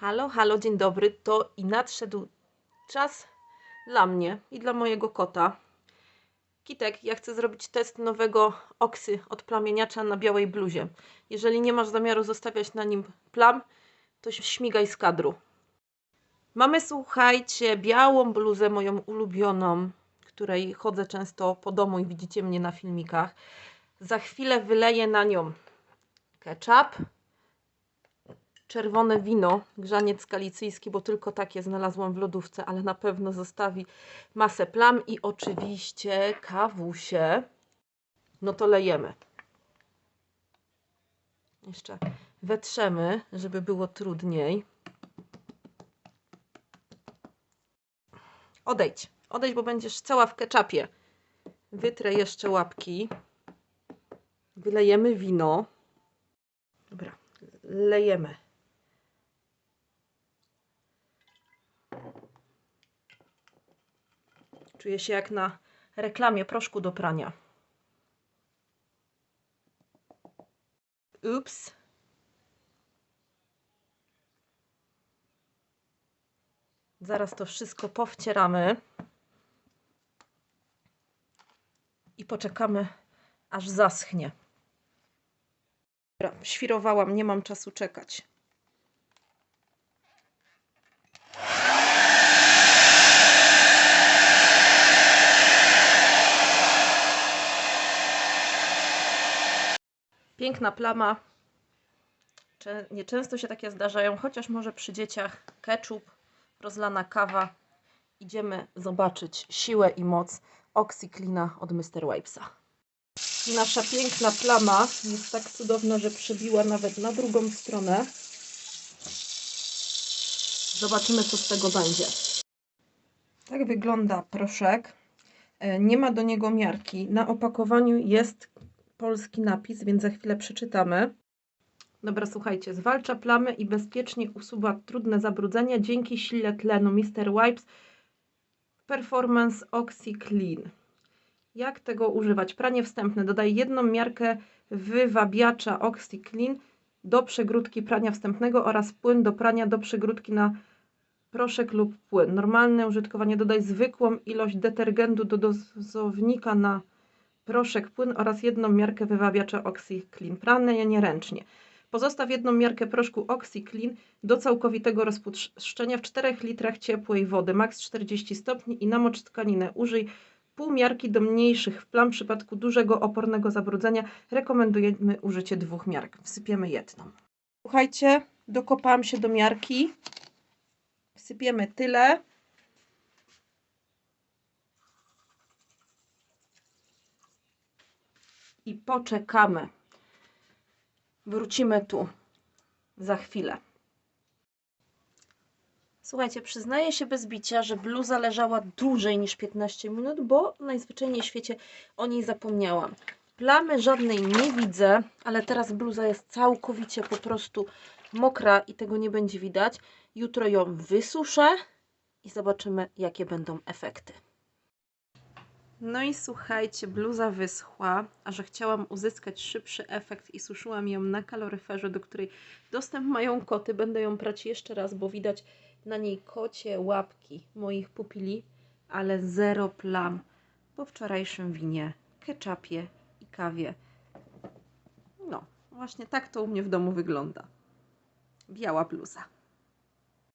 Halo, halo, dzień dobry. To i nadszedł czas dla mnie i dla mojego kota. Kitek, ja chcę zrobić test nowego oksy odplamieniacza na białej bluzie. Jeżeli nie masz zamiaru zostawiać na nim plam, to śmigaj z kadru. Mamy, słuchajcie, białą bluzę, moją ulubioną, której chodzę często po domu i widzicie mnie na filmikach. Za chwilę wyleję na nią ketchup, czerwone wino, grzaniec galicyjski, bo tylko takie znalazłam w lodówce, ale na pewno zostawi masę plam i oczywiście kawusie. No to lejemy. Jeszcze wetrzemy, żeby było trudniej. Odejdź, odejdź, bo będziesz cała w keczapie. Wytrę jeszcze łapki. Wylejemy wino. Dobra, lejemy. Czuję się jak na reklamie proszku do prania. Ups. Zaraz to wszystko powcieramy. I poczekamy, aż zaschnie. Dobra, świrowałam, nie mam czasu czekać. Piękna plama. Nieczęsto się takie zdarzają, chociaż może przy dzieciach ketchup, rozlana kawa. Idziemy zobaczyć siłę i moc OxyCleana od Mr. Wipesa. Nasza piękna plama jest tak cudowna, że przebiła nawet na drugą stronę. Zobaczymy, co z tego będzie. Tak wygląda proszek. E, Nie ma do niego miarki. Na opakowaniu jest polski napis, więc za chwilę przeczytamy. Dobra, słuchajcie, zwalcza plamy i bezpiecznie usuwa trudne zabrudzenia dzięki sile tlenu Mr. Wipes Performance Oxy Clean. Jak tego używać? Pranie wstępne. Dodaj jedną miarkę wywabiacza Oxy Clean do przegródki prania wstępnego oraz płyn do prania do przegródki na proszek lub płyn. Normalne użytkowanie. Dodaj zwykłą ilość detergentu do dozownika na proszek, płyn oraz jedną miarkę wywabiacza OxyClean. Prane nie ręcznie. Pozostaw jedną miarkę proszku OxyClean do całkowitego rozpuszczenia w 4 litrach ciepłej wody, maks 40 stopni i namocz tkaninę. Użyj pół miarki do mniejszych plam. W przypadku dużego opornego zabrudzenia rekomendujemy użycie dwóch miarek. Wsypiemy jedną. Słuchajcie, dokopałam się do miarki. Wsypiemy tyle. I poczekamy. Wrócimy tu za chwilę. Słuchajcie, przyznaję się bez bicia, że bluza leżała dłużej niż 15 minut, bo najzwyczajniej w świecie o niej zapomniałam. Plamy żadnej nie widzę, ale teraz bluza jest całkowicie po prostu mokra i tego nie będzie widać. Jutro ją wysuszę i zobaczymy, jakie będą efekty. No i słuchajcie, bluza wyschła, a że chciałam uzyskać szybszy efekt i suszyłam ją na kaloryferze, do której dostęp mają koty. Będę ją prać jeszcze raz, bo widać na niej kocie łapki moich pupili, ale zero plam po wczorajszym winie, ketchupie i kawie. No, właśnie tak to u mnie w domu wygląda. Biała bluza.